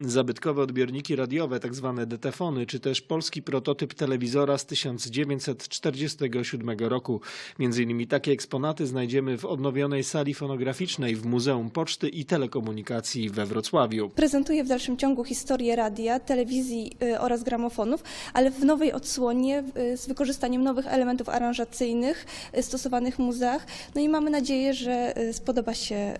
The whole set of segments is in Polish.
Zabytkowe odbiorniki radiowe, tzw. detefony, czy też polski prototyp telewizora z 1947 roku. Między innymi takie eksponaty znajdziemy w odnowionej sali fonograficznej w Muzeum Poczty i Telekomunikacji we Wrocławiu. Prezentuje w dalszym ciągu historię radia, telewizji y, oraz gramofonów, ale w nowej odsłonie y, z wykorzystaniem nowych elementów aranżacyjnych y, stosowanych w muzeach. No i mamy nadzieję, że spodoba się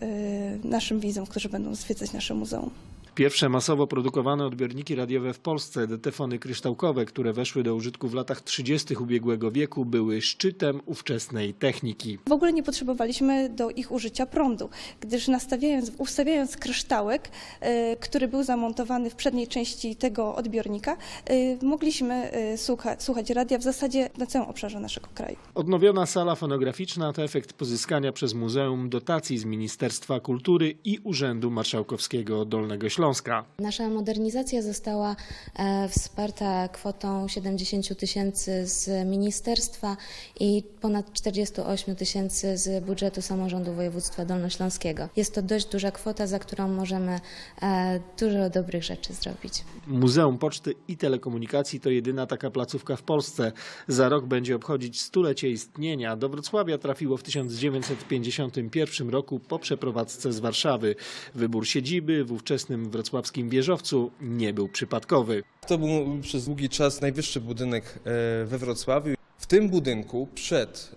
naszym widzom, którzy będą zwiedzać nasze muzeum. Pierwsze masowo produkowane odbiorniki radiowe w Polsce, detefony kryształkowe, które weszły do użytku w latach 30. ubiegłego wieku, były szczytem ówczesnej techniki. W ogóle nie potrzebowaliśmy do ich użycia prądu, gdyż nastawiając, ustawiając kryształek, y, który był zamontowany w przedniej części tego odbiornika, y, mogliśmy y, słucha, słuchać radia w zasadzie na całym obszarze naszego kraju. Odnowiona sala fonograficzna to efekt pozyskania przez muzeum dotacji z Ministerstwa Kultury i Urzędu Marszałkowskiego Dolnego Śląska. Nasza modernizacja została e, wsparta kwotą 70 tysięcy z ministerstwa i ponad 48 tysięcy z budżetu samorządu województwa dolnośląskiego. Jest to dość duża kwota, za którą możemy e, dużo dobrych rzeczy zrobić. Muzeum Poczty i Telekomunikacji to jedyna taka placówka w Polsce. Za rok będzie obchodzić stulecie istnienia. Do Wrocławia trafiło w 1951 roku po przeprowadzce z Warszawy. Wybór siedziby w ówczesnym wrocławskim wieżowcu nie był przypadkowy. To był przez długi czas najwyższy budynek e, we Wrocławiu. W tym budynku przed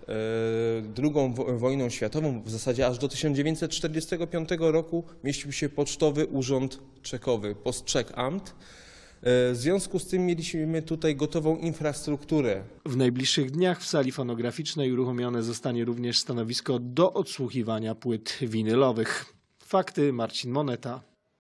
e, II wo- wojną światową, w zasadzie aż do 1945 roku, mieścił się Pocztowy Urząd Czekowy, Postczekamt. E, W związku z tym mieliśmy tutaj gotową infrastrukturę W najbliższych dniach w sali fonograficznej uruchomione zostanie również stanowisko do odsłuchiwania płyt winylowych. Fakty Marcin Moneta.